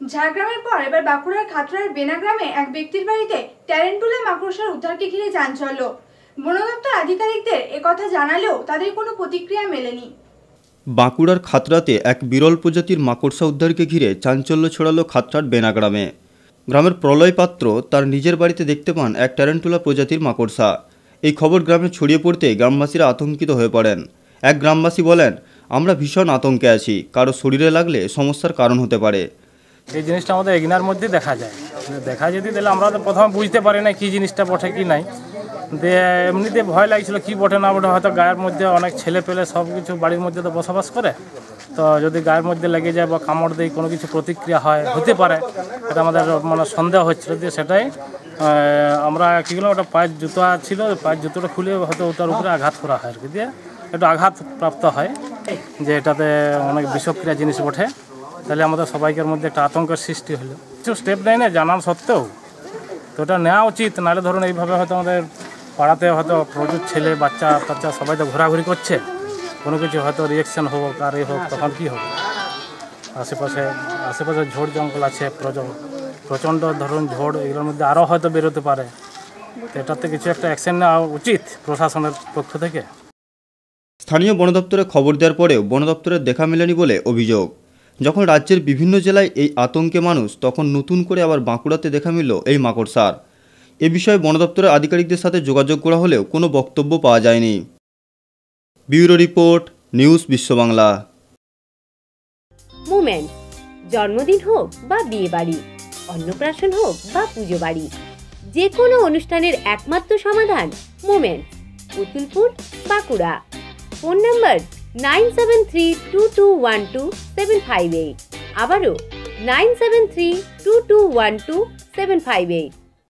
ঝাড়গ্রামের পর এবার বাঁকুড়ার খাতড়ার বেনাগ্রামে এক ব্যক্তির বাড়িতে ট্যারেন্টুলা মাকড়সার উদ্ধারকে ঘিরে চাঞ্চল্য। বন দপ্তর আধিকারিকদের একথা জানালেও তাদের কোনো প্রতিক্রিয়া মেলেনি। বাঁকুড়ার খাতড়াতে এক বিরল প্রজাতির মাকড়সা উদ্ধারকে ঘিরে চাঞ্চল্য ছড়ালো খাতড়ার বেনাগ্রামে গ্রামের প্রলয় পাত্র তার নিজের বাড়িতে দেখতে পান এক ট্যারেন্টুলা প্রজাতির মাকড়সা। এই খবর গ্রামে ছড়িয়ে পড়তে গ্রামবাসীরা আতঙ্কিত হয়ে পড়েন। এক গ্রামবাসী বলেন, আমরা ভীষণ আতঙ্কে আছি। কারও শরীরে লাগলে সমস্যার কারণ হতে পারে। এই জিনিসটা আমাদের এগিনার মধ্যে দেখা যায়। দেখা যদি তাহলে আমরা তো প্রথমে বুঝতে পারি না কী জিনিসটা বটে, কি নাই। দিয়ে এমনিতে ভয় লাগছিল কি বটে, না বটে। হয়তো গায়ের মধ্যে অনেক ছেলে পেলে সব কিছু বাড়ির মধ্যে তো বসবাস করে। তো যদি গায়ের মধ্যে লেগে যায় বা কামড় দেয়, কোনো কিছু প্রতিক্রিয়া হয়, হতে পারে, এটা আমাদের মানে সন্দেহ হচ্ছিল দিয়ে সেটাই আমরা কী করলাম ওটা পায়ের জুতো ছিল পায়ের জুতোটা খুলে হয়তো ওটার উপরে আঘাত করা হয় আর কি। দিয়ে একটু আঘাত প্রাপ্ত হয়, যে এটাতে অনেক বিষক্রিয়া জিনিস ওঠে তাহলে আমাদের সবাইকার মধ্যে একটা আতঙ্কের সৃষ্টি হলো। কিছু স্টেপ নেয় না জানার সত্ত্বেও। তো ওটা নেওয়া উচিত, নাহলে ধরুন এইভাবে হয়তো আমাদের পাড়াতে হয়তো প্রচুর ছেলে, বাচ্চা বাচ্চা সবাই তো ঘোরাঘুরি করছে। কোনো কিছু হয়তো রিয়েকশন হোক আর এ হোক, তখন কী হবে? আশেপাশে আশেপাশে ঝোড় জঙ্গল আছে প্রচুর প্রচণ্ড ধরুন ঝোড়, এগুলোর মধ্যে আরও হয়তো বেরোতে পারে। এটাতে কিছু একটা অ্যাকশন নেওয়া উচিত প্রশাসনের পক্ষ থেকে। স্থানীয় বন দপ্তরে খবর দেওয়ার পরেও বন দপ্তরের দেখা মেলেনি বলে অভিযোগ। যখন রাজ্যের বিভিন্ন জেলায় এই আতঙ্কে মানুষ, তখন নতুন করে আবার বাঁকুড়াতে দেখা মিলল এই মাকড়সার এ বিষয়ে বন দপ্তরের আধিকারিকদের সাথে যোগাযোগ করা হলেও কোনো বক্তব্য পাওয়া যায়নি। Bureau report, news Biswa Bangla moment, জন্মদিন হোক বা বিয়ে বাড়ি, অন্নপ্রাশন হোক বা পুজো বাড়ি যে কোনো অনুষ্ঠানের একমাত্র সমাধান moment, Putulpur, Bankura. Phone number nine seven three two two one two seven five eight. আবারও nine seven three two two one two seven five eight.